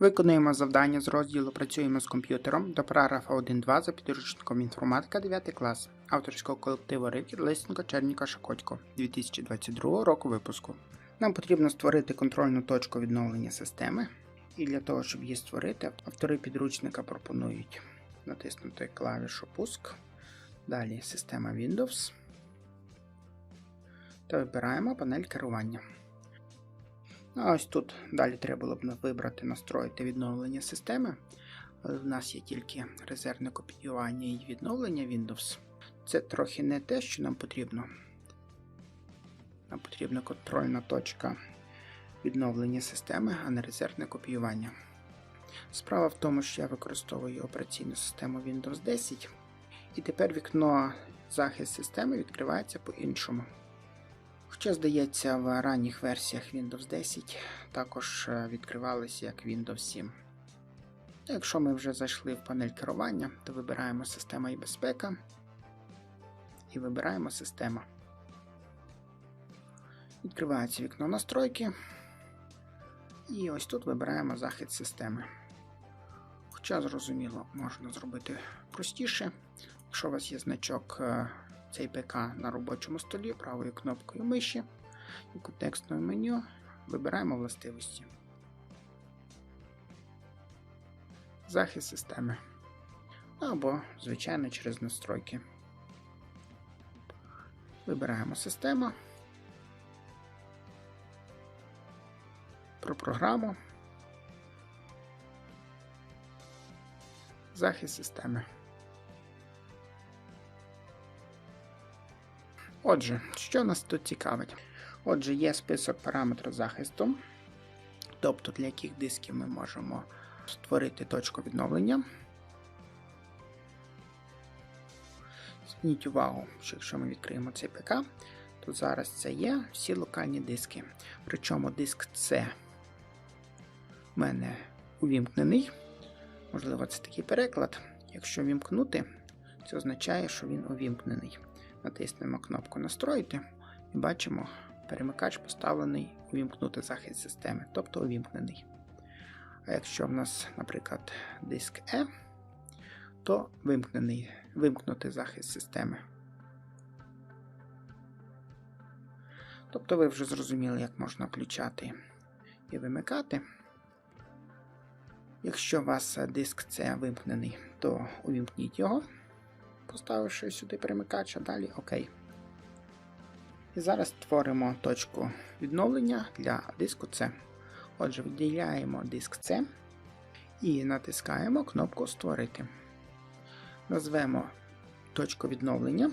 Виконуємо завдання з розділу Працюємо з комп'ютером до параграфа 1.2 за підручником інформатика 9 клас авторського колективу Рикіт Лисенко Черніка Шакотько 2022 року випуску. Нам потрібно створити контрольну точку відновлення системи. І для того, щоб її створити, автори підручника пропонують натиснути клавішу Пуск. Далі система Windows. Та вибираємо панель керування. А ось тут далі треба було б вибрати настроїти відновлення системи. Але в нас є тільки резервне копіювання і відновлення Windows. Це трохи не те, що нам потрібно. Нам потрібна контрольна точка відновлення системи, а не резервне копіювання. Справа в тому, що я використовую операційну систему Windows 10, і тепер вікно захист системи відкривається по-іншому. Хоча, здається, в ранніх версіях Windows 10 також е, відкривалися як Windows 7. Якщо ми вже зайшли в панель керування, то вибираємо система і безпека і вибираємо система. Відкривається вікно настройки. І ось тут вибираємо захист системи. Хоча, зрозуміло, можна зробити простіше. Якщо у вас є значок е, цей ПК на робочому столі правою кнопкою миші і в контекстному меню вибираємо властивості. Захист системи. Або, звичайно, через настройки. Вибираємо систему. Про програму. Захист системи. Отже, що нас тут цікавить? Отже, є список параметрів захисту, тобто для яких дисків ми можемо створити точку відновлення. Зверніть увагу, що якщо ми відкриємо цей ПК, то зараз це є всі локальні диски. Причому диск C в мене увімкнений. Можливо, це такий переклад. Якщо вімкнути, це означає, що він увімкнений. Натиснемо кнопку Настроїти і бачимо, перемикач поставлений увімкнути захист системи, тобто увімкнений. А якщо в нас, наприклад, диск E, то вимкнений, вимкнути захист системи. Тобто ви вже зрозуміли, як можна включати і вимикати. Якщо у вас диск C вимкнений, то увімкніть його поставивши сюди перемикач, а далі ОК. І зараз створимо точку відновлення для диску C. Отже, виділяємо диск C і натискаємо кнопку Створити. Назвемо точку відновлення.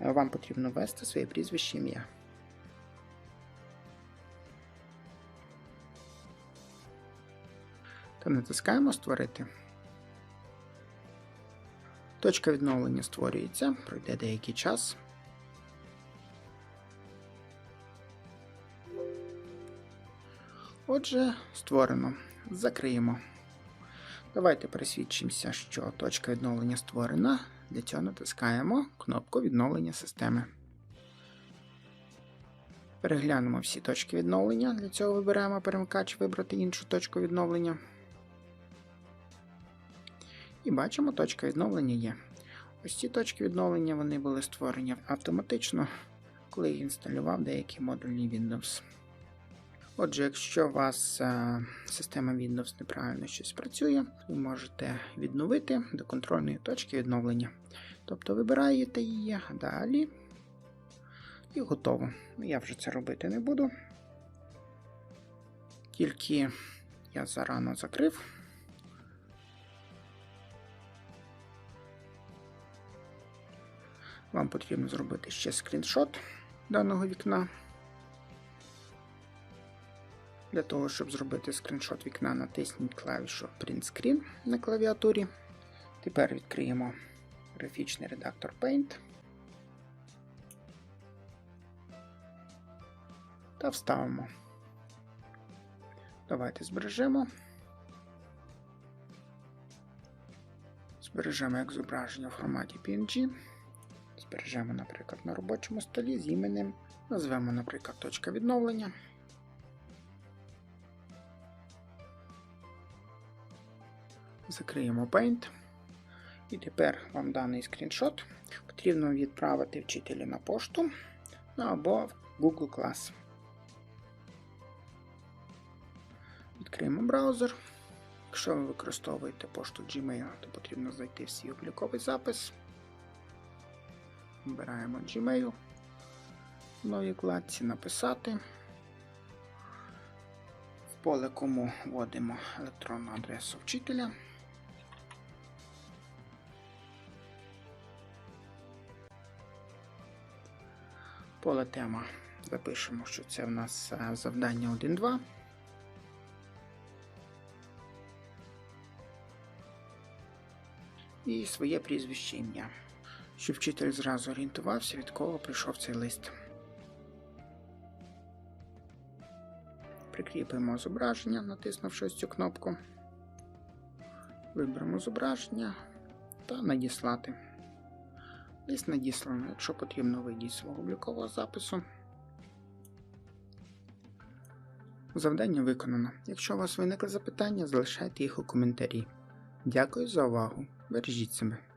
Вам потрібно ввести своє прізвище ім'я. Та натискаємо Створити. Точка відновлення створюється, пройде деякий час. Отже, створено. Закриємо. Давайте пересвідчимося, що точка відновлення створена. Для цього натискаємо кнопку відновлення системи. Переглянемо всі точки відновлення. Для цього вибираємо перемикач вибрати іншу точку відновлення. І бачимо, точка відновлення є. Ось ці точки відновлення вони були створені автоматично, коли я інсталював деякі модулі Windows. Отже, якщо у вас а, система Windows неправильно щось працює, ви можете відновити до контрольної точки відновлення. Тобто вибираєте її, далі і готово. Я вже це робити не буду. Тільки я зарано закрив. Вам потрібно зробити ще скріншот даного вікна. Для того, щоб зробити скріншот вікна, натисніть клавішу Print Screen на клавіатурі. Тепер відкриємо графічний редактор Paint та вставимо. Давайте збережемо. Збережемо як зображення в форматі PNG. Збережемо, наприклад, на робочому столі з іменем. Назвемо, наприклад, точка відновлення. Закриємо Paint. І тепер вам даний скріншот потрібно відправити вчителю на пошту або в Google Class. Відкриємо браузер. Якщо ви використовуєте пошту Gmail, то потрібно зайти в свій обліковий запис. Вибираємо Gmail. В новій вкладці написати. В поле кому вводимо електронну адресу вчителя. Поле тема. Запишемо, що це в нас е, завдання 1.2. І своє прізвище ім'я. Щоб вчитель зразу орієнтувався, від кого прийшов цей лист. Прикріпимо зображення, натиснувши ось цю кнопку. Виберемо зображення та надіслати. Лист надіслано, якщо потрібно, вийдіть свого облікового запису. Завдання виконано. Якщо у вас виникли запитання, залишайте їх у коментарі. Дякую за увагу. Бережіть себе.